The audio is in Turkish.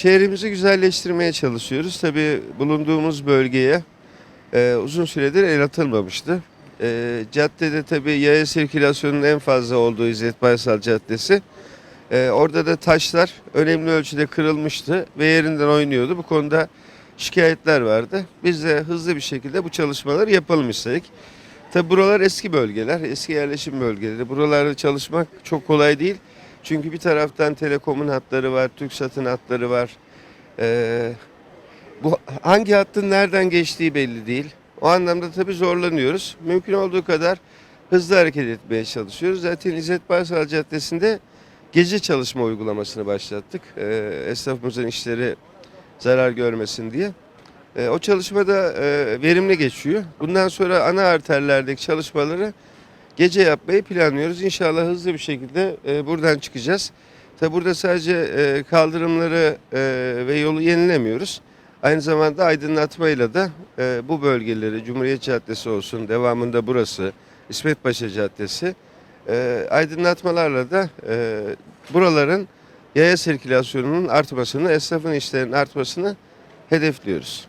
Şehrimizi güzelleştirmeye çalışıyoruz. Tabii bulunduğumuz bölgeye e, uzun süredir el atılmamıştı. E, caddede tabii yaya sirkülasyonunun en fazla olduğu İzzet Baysal Caddesi. E, orada da taşlar önemli ölçüde kırılmıştı ve yerinden oynuyordu. Bu konuda şikayetler vardı. Biz de hızlı bir şekilde bu çalışmaları yapalım istedik. Tabii buralar eski bölgeler, eski yerleşim bölgeleri. Buralarda çalışmak çok kolay değil. Çünkü bir taraftan Telekom'un hatları var, TürkSat'ın hatları var. Ee, bu hangi hattın nereden geçtiği belli değil. O anlamda tabii zorlanıyoruz. Mümkün olduğu kadar hızlı hareket etmeye çalışıyoruz. Zaten İzzet Baysal Caddesi'nde gece çalışma uygulamasını başlattık. Ee, esnafımızın işleri zarar görmesin diye. Ee, o çalışma da e, verimli geçiyor. Bundan sonra ana arterlerdeki çalışmaları gece yapmayı planlıyoruz. İnşallah hızlı bir şekilde e, buradan çıkacağız. Tabi burada sadece e, kaldırımları e, ve yolu yenilemiyoruz. Aynı zamanda aydınlatmayla da e, bu bölgeleri Cumhuriyet Caddesi olsun, devamında burası, İsmet Paşa Caddesi e, aydınlatmalarla da e, buraların yaya sirkülasyonunun artmasını, esnafın işlerinin artmasını hedefliyoruz.